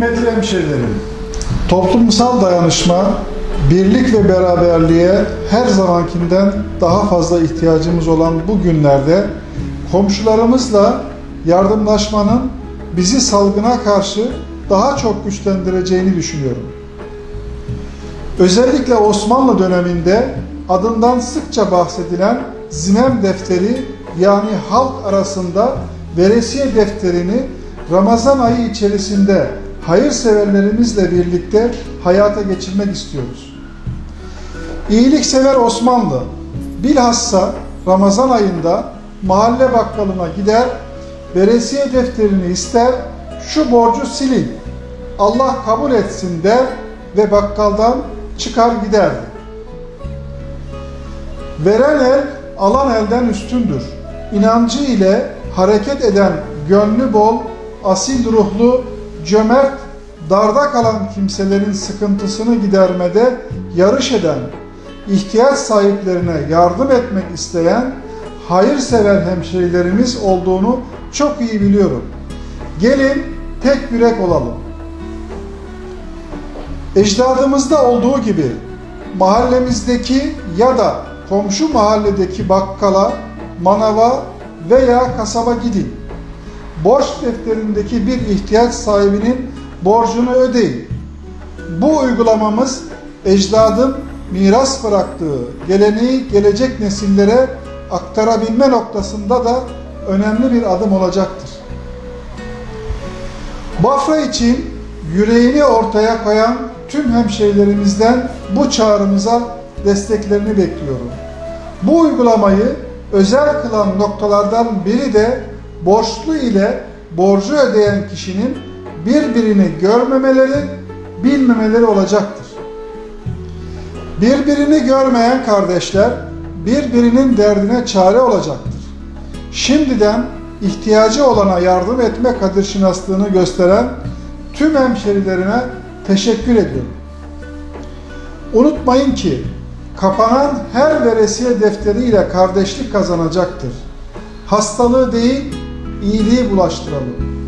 Kıymetli hemşehrilerim, toplumsal dayanışma, birlik ve beraberliğe her zamankinden daha fazla ihtiyacımız olan bu günlerde komşularımızla yardımlaşmanın bizi salgına karşı daha çok güçlendireceğini düşünüyorum. Özellikle Osmanlı döneminde adından sıkça bahsedilen Zinem defteri yani halk arasında veresiye defterini Ramazan ayı içerisinde hayırseverlerimizle birlikte hayata geçirmek istiyoruz. İyiliksever Osmanlı bilhassa Ramazan ayında mahalle bakkalına gider, veresiye defterini ister, şu borcu silin, Allah kabul etsin der ve bakkaldan çıkar giderdi. Veren el alan elden üstündür. İnancı ile hareket eden gönlü bol, asil ruhlu, cömert, darda kalan kimselerin sıkıntısını gidermede yarış eden, ihtiyaç sahiplerine yardım etmek isteyen hayırsever hemşerilerimiz olduğunu çok iyi biliyorum. Gelin tek yürek olalım. Ecdadımızda olduğu gibi mahallemizdeki ya da komşu mahalledeki bakkala, manava veya kasaba gidin. Borç defterindeki bir ihtiyaç sahibinin borcunu ödeyin. Bu uygulamamız ecdadın miras bıraktığı geleneği gelecek nesillere aktarabilme noktasında da önemli bir adım olacaktır. Bafra için yüreğini ortaya koyan tüm hemşehrilerimizden bu çağrımıza desteklerini bekliyorum. Bu uygulamayı özel kılan noktalardan biri de borçlu ile borcu ödeyen kişinin birbirini görmemeleri, bilmemeleri olacaktır. Birbirini görmeyen kardeşler birbirinin derdine çare olacaktır. Şimdiden ihtiyacı olana yardım etme kadirşinaslığını gösteren tüm hemşerilerime teşekkür ediyorum. Unutmayın ki kapanan her veresiye defteriyle kardeşlik kazanacaktır. Hastalığı değil, iyiliği bulaştıralım.